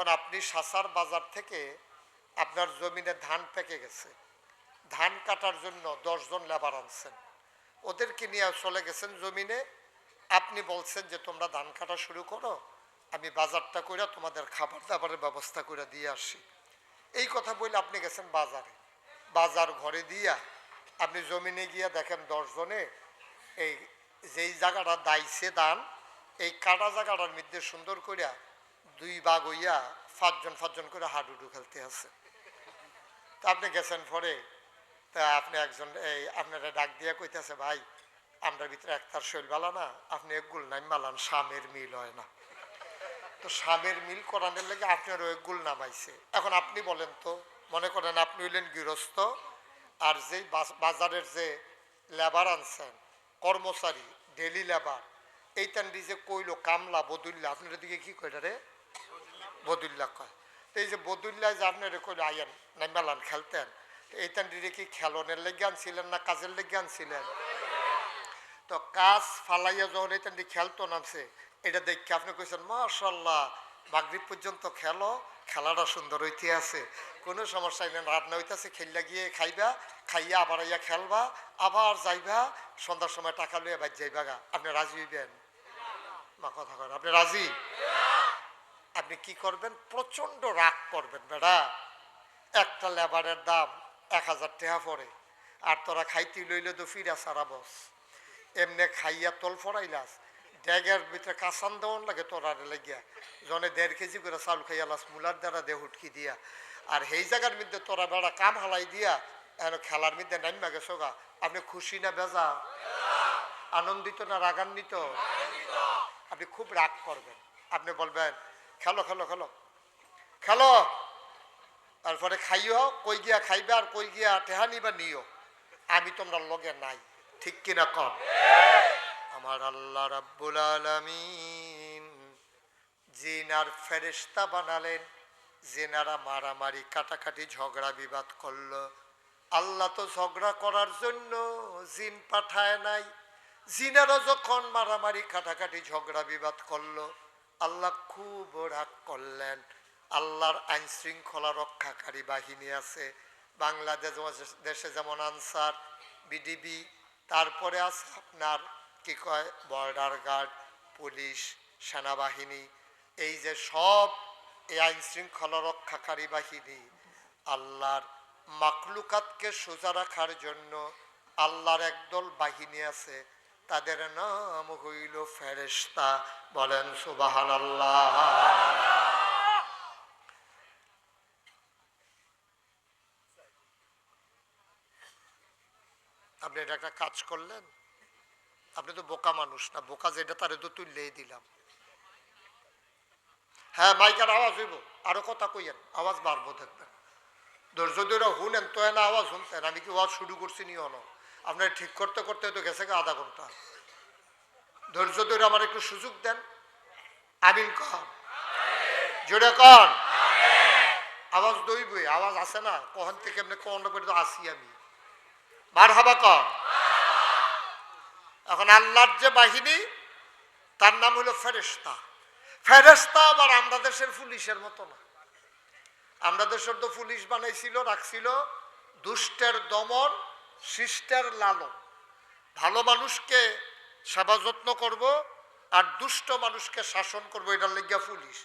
এখন আপনি সাসার বাজার থেকে আপনার জমিনে ধান পেকে গেছে, ধান কাটার জন্য দশজন লেবার আনছেন, ওদেরকে নিয়ে চলে গেছেন জমিনে। আপনি বলছেন যে, তোমরা ধান কাটা শুরু করো, আমি বাজারটা করে তোমাদের খাবার দাবারের ব্যবস্থা করে দিয়ে আসি। এই কথা বলে আপনি গেছেন বাজারে। বাজার ঘরে দিয়া আপনি জমিনে গিয়া দেখেন দশজনে এই যেই জায়গাটা দাইছে দান এই কাটা জায়গাটার মধ্যে সুন্দর করিয়া দুই বাঘ হইয়া পাঁচজন পাঁচজন করে হাডুডু খেলতে আছে। তা আপনি গেছেন পরে? তা আপনি একজন, এই আপনারা ডাক দিয়া কইতেছে, ভাই আমরা ভিতরে একটার শৈল বালা না, আপনি একগুল নাম মালান স্বামের মিল হয় না। তো স্বামের মিল করানোর লেগে আপনার একগুল নামাইছে। এখন আপনি বলেন তো, মনে করেন আপনি হইলেন গৃহস্থ, আর যেই বাজারের যে লেবার আনছেন, কর্মচারী ডেলি লেবার এইটান যে কইলো, কামলা বদুল্লা, আপনার দিকে কি কইটা রে? বদুল্লা কয়। এই যে বদুল্লা যে আপনার কইলো আইয়ান নাইমালান খেলতেন। তো এইটান দিকে কি খেলনের লেগে আনছিলেন না কাজের লেগে আনছিলেন? তো কাজ ফালাইয়া যখন এটা নিয়ে খেলতো নামছে, এটা দেখে আপনি কইছেন মাশাল্লাহ মাগরিব পর্যন্ত খেলো, খেলাটা সুন্দর হইতে আছে। কোনো সমস্যা নেই রান্না হইতেছে খেললা গিয়ে খাইবা, খাইয়া আবার আইয়া খেলবা, আবার যাইবা, সন্ধ্যার সময় টাকা লইয়া বাদ যাইবা গা। আপনি রাজি হইবেন? মা কথা করেন আপনি রাজি? আপনি কি করবেন? প্রচণ্ড রাগ করবেন বেড়া। একটা লেবারের দাম এক হাজার টাকা পড়ে। আর তোরা খাইতে লইলে তো ফিরা সারা বস। এমনি খাইয়া তল ফরাইলাস ড্যাগের ভিতরে কাঁচান দেওয়ান লাগে তোরা লাগিয়া। জনে দেড় কেজি করে চাউল খাইয়া লাস মুলার দ্বারা দেহ উটকি দিয়া। আর সেই জায়গার মধ্যে তোরা বেড়া কাম হালাই দিয়া এখন খেলার মধ্যে নাইমা গেছো গা। আপনি খুশি না বেজা? আনন্দিত না রাগান্বিত। আপনি খুব রাগ করবেন। আপনি বলবেন খেলো খেলো খেলো। খেলো। তারপরে খাইও, কই গিয়া খাইবা আর কই গিয়া টেহা নিবা নিও। আমি তোমরা লগে নাই, ঠিক কিনা কম? আমার আল্লাহ রাব্বুল আলামিন জিনার ফেরেশতা বানালেন, জেনারা মারামারি, কাটাকাটি, ঝগড়া, বিবাদ করল। আল্লাহ তো ঝগড়া করার জন্য জিন পাঠায় নাই। জিনারও যখন মারামারি, কাটাকাটি, ঝগড়া, বিবাদ করল আল্লাহ খুব রাগ করলেন। আল্লাহর আইন শৃঙ্খলা রক্ষাকারী বাহিনী আছে। বাংলাদেশ দেশে যেমন আনসার, বিডিবি, তারপরে আছে আপনার কি কয়, বর্ডার গার্ড, পুলিশ, সেনাবাহিনী। এই যে সব এই আইন শৃঙ্খলা রক্ষাকারী বাহিনী আল্লাহর মাকলুকাতকে সোজা রাখার জন্য আল্লাহর একদল বাহিনী আছে। তাদের নাম হইল ফেরেশতা। বলেন সুবাহান আপনি এটা একটা কাজ করলেন? আপনি তো বোকা মানুষ না, বোকা যেটা তারে তো তুললেই দিলাম। হ্যাঁ মাইকার আওয়াজ হইব, আরও কথা কইয়েন, আওয়াজ বাড়বো দেখবেন। ধৈর্য ধরে শুনেন, তো না আওয়াজ শুনতেন, আমি কি আওয়াজ শুরু করছি নি অন? আপনার ঠিক করতে করতে তো গেছে আধা ঘণ্টা। ধৈর্য ধরে আমার একটু সুযোগ দেন। আমিন কন। জোরে কন। আওয়াজ দইবই আওয়াজ আছে না? কখন থেকে এমনি কখন পর্যন্ত আসি আমি। বার হবা কন। এখন আল্লাহর যে বাহিনী, তার নাম হলো ফেরেস্তা ফেরেস্তা আবার আমরা দেশের পুলিশের মতো না। আমরা দেশের তো পুলিশ বানাইছিল, রাখছিল দুষ্টের দমন শিষ্টের লালন। ভালো মানুষকে সেবা যত্ন করব আর দুষ্ট মানুষকে শাসন করব, এটার লেগিয়া পুলিশ।